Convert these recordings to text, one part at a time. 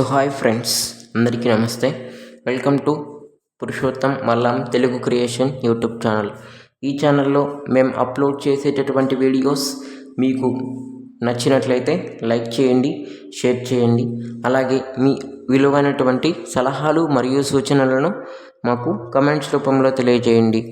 So hi friends అందరికీ నమస్తే. Welcome to Purushottam Mallam Telugu creation YouTube channel. ఈ ఛానల్లో మేము అప్లోడ్ చేసేటటువంటి వీడియోస్ మీకు నచ్చినట్లయితే లైక్ చేయండి షేర్ చేయండి. అలాగే మీ విలువైనటువంటి సలహాలు మరియు సూచనలను మాకు కమెంట్స్ రూపంలో తెలియజేయండి.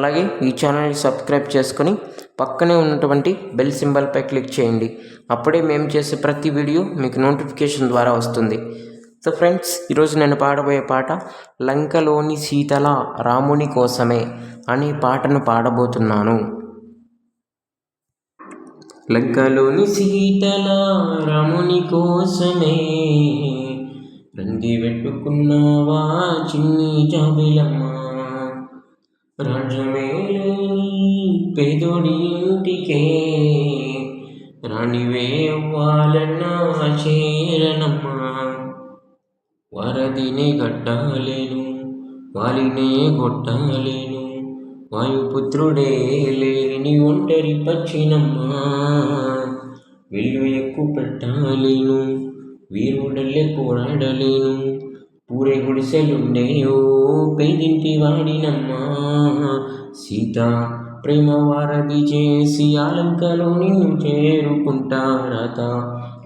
అలాగే ఈ ఛానల్ని సబ్స్క్రైబ్ చేసుకొని పక్కనే ఉన్నటువంటి బెల్ సింబల్పై క్లిక్ చేయండి. అప్పుడే మేము చేసే ప్రతి వీడియో మీకు నోటిఫికేషన్ ద్వారా వస్తుంది. సో ఫ్రెండ్స్ ఈరోజు నేను పాడబోయే పాట లంకలోని సీతల రాముని కోసమే అనే పాటను పాడబోతున్నాను. లంకలోని సీతల రాముని కోసమే రంది పెట్టుకున్నావా చిన్ని జాబిలమ్మ. రాజమేలే పేదోడి ఇంటికే రాణివే అవ్వాలన్నా చేరనమ్మా. వరదిని గట్టాలేను వాలినే కొట్టాలేను వాయుపుత్రుడే లేని ఒంటరి పచ్చినమ్మా విల్లు ఎక్కువ పెట్టాలేను వీరుడల్లే పోరాడలేను పూరే గుడిసెలుండేయో పేదింటి వాడినమ్మా. సీత ప్రేమ వారధి చేసి అలంకలో నిన్ను చేరుకుంటారత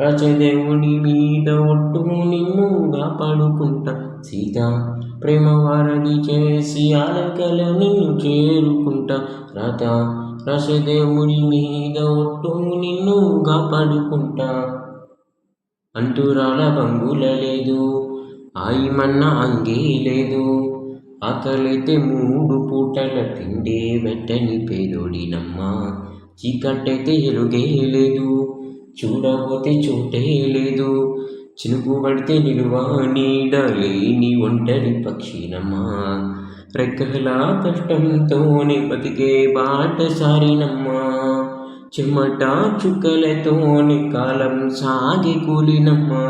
రచదేవుని మీద ఒట్టు నిన్ను కాపాడుకుంటా. సీత ప్రేమ వారధి చేసి అలంకలో నిన్ను చేరుకుంటా. రత రసదేవుని మీద ఒట్టు నిన్ను కాపాడుకుంటా. అంతురాల బంగుల లేదు ఆయమన్న అంగే లేదు. ఆకలైతే మూడు పూటల తిండే వెట్టని పేదోడినమ్మా చీకట్టయితే ఎలుగే లేదు చూడబోతే చోటే లేదు చినుకు పడితే నిలువ నీడ లేని ఒంటరి పక్షినమ్మా. రెక్కలా కష్టంతోనే బతికే బాట సారినమ్మా చెమట చుక్కలతోనే కాలం సాగి కూలినమ్మా.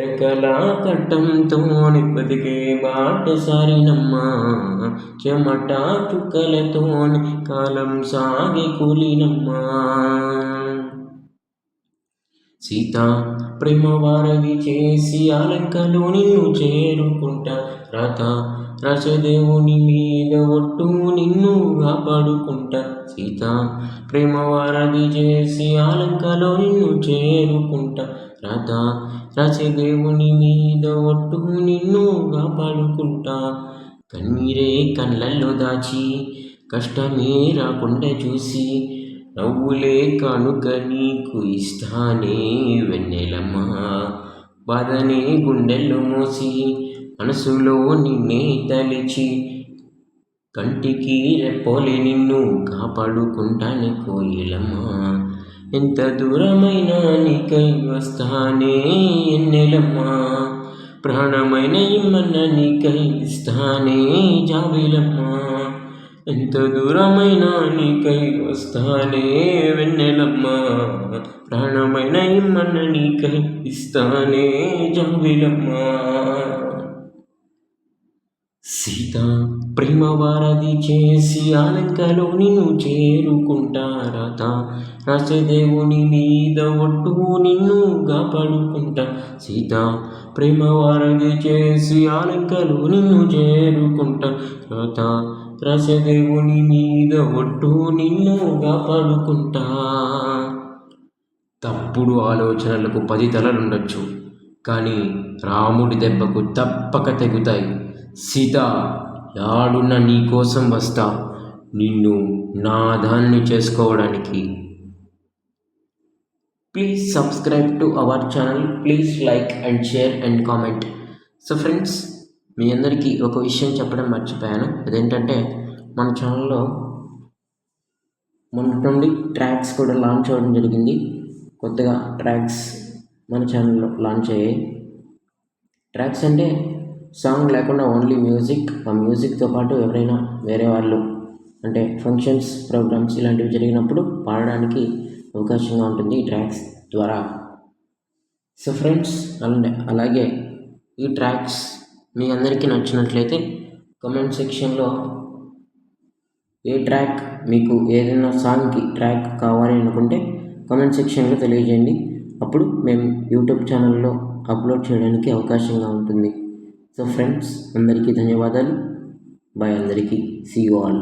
రెక్కల కట్టంతోని బతికే బాట సారినమ్మా చెమట చుక్కలతోని కాలం సాగి కూలినమ్మా. సీత ప్రేమ వారధి చేసి అలంకలు నిన్ను చేరుకుంటా. రథ రసదేవుని మీద ఒట్టు నిన్ను కాపాడుకుంటా. సీత ప్రేమ వారధి చేసి ఆలంకలో నిన్ను చేరుకుంటా. రథ దేవుని మీద ఒట్టు నిన్నుగా కాపాడుకుంటా. కన్నీరే కళ్ళల్లో దాచి కష్టమే రాకుండా చూసి నవ్వులే కానుక నీకు ఇస్తానే వెన్నెలమ్మా. బాధనే గుండెల్లో మోసి మనసులో నిన్నే తలిచి కంటికి రెప్పోలే నిన్ను కాపాడుకుంటానే కోయిలమ్మా. ఎంత దూరమైన నీకై వస్తానే ఎన్నెలమ్మా. ప్రాణమైన ఇమ్మన్న నీకై ఇస్తానే జాబిలమ్మా ఎంత దూరమైన నీకై వస్తానే వెన్నెలమ్మా. ప్రాణమైన ఇమ్మన్న నీకై ఇస్తానే జాబిలమ్మా సీత ప్రేమ వారధి చేసి ఆలంకలో నిన్ను చేరుకుంటారత రసదేవుని మీద ఒట్టు నిన్ను కాపాడుకుంటా. సీత ప్రేమ వారధి చేసి ఆలంకలో నిన్ను చేరుకుంటా. రత రసదేవుని మీద ఒట్టు నిన్ను కాపాడుకుంటా. తప్పుడు ఆలోచనలకు పది తలలుండొచ్చు. కానీ రాముడి దెబ్బకు తప్పక తెగుతాయి. సీత యాడున్న నీ కోసం వస్తా. నిన్ను నా దాన్ని చేసుకోవడానికి. Please subscribe to our channel please like and share and comment so friends మీ అందరికీ ఒక విషయం చెప్పడం మర్చిపోయాను. అదేంటంటే మన ఛానల్లో మొన్నటి నుండి ట్రాక్స్ కూడా లాంచ్ అవ్వడం జరిగింది. కొత్తగా ట్రాక్స్ మన ఛానల్లో లాంచ్ అయ్యాయి. ట్రాక్స్ అంటే సాంగ్ లేకుండా ఓన్లీ మ్యూజిక్ ఆ మ్యూజిక్తో పాటు ఎవరైనా వేరే వాళ్ళు అంటే ఫంక్షన్స్ ప్రోగ్రామ్స్ ఇలాంటివి జరిగినప్పుడు పాడడానికి అవకాశంగా ఉంటుంది ఈ ట్రాక్స్ ద్వారా. సో ఫ్రెండ్స్ అలాగే అలాగే ఈ ట్రాక్స్ మీ అందరికీ నచ్చినట్లయితే కమెంట్ సెక్షన్లో ఏ ట్రాక్ మీకు ఏదైనా సాంగ్కి ట్రాక్ కావాలి అనుకుంటే కమెంట్ సెక్షన్లో తెలియజేయండి. అప్పుడు మేము యూట్యూబ్ ఛానల్లో అప్లోడ్ చేయడానికి అవకాశంగా ఉంటుంది. సో ఫ్రెండ్స్ అందరికీ ధన్యవాదాలు బాయ్ అందరికీ సీ యూ ఆల్